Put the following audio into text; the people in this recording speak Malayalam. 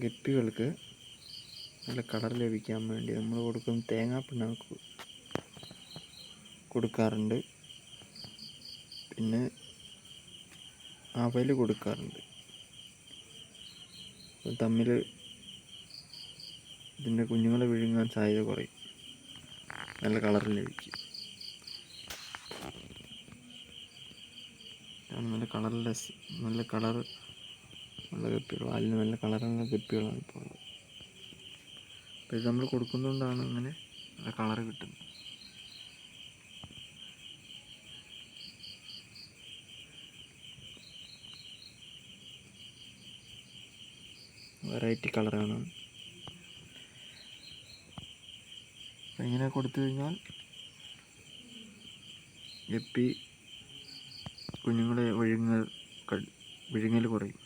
ഗപ്പികൾക്ക് നല്ല കളർ ലഭിക്കാൻ വേണ്ടി നമ്മൾ കൊടുക്കുന്ന തേങ്ങാപ്പിണ്ണാക്ക് കൊടുക്കാറുണ്ട്. പിന്നെ അവൽ കൊടുക്കാറുണ്ട്. തമ്മിൽ ഇതിന്റെ കുഞ്ഞുങ്ങളെ വിഴുങ്ങാൻ സാധ്യത കുറയും. നല്ല കളർ ലഭിക്കും. നല്ല കളർലെസ് നല്ല കളർ ഉള്ള ഗപ്പികൾ വാലിന് നല്ല കളറുള്ള ഗപ്പികളാണ് ഇപ്പോൾ ഉള്ളത്. അപ്പോൾ ഇത് നമ്മൾ കൊടുക്കുന്നതുകൊണ്ടാണ് അങ്ങനെ നല്ല കളറ് കിട്ടുന്നത്. വെറൈറ്റി കളറാണ് അപ്പം ഇങ്ങനെ കൊടുത്തു കഴിഞ്ഞാൽ ഗപ്പി കുഞ്ഞുങ്ങളെ വിഴുങ്ങൽ വിഴുങ്ങൽ കുറയും.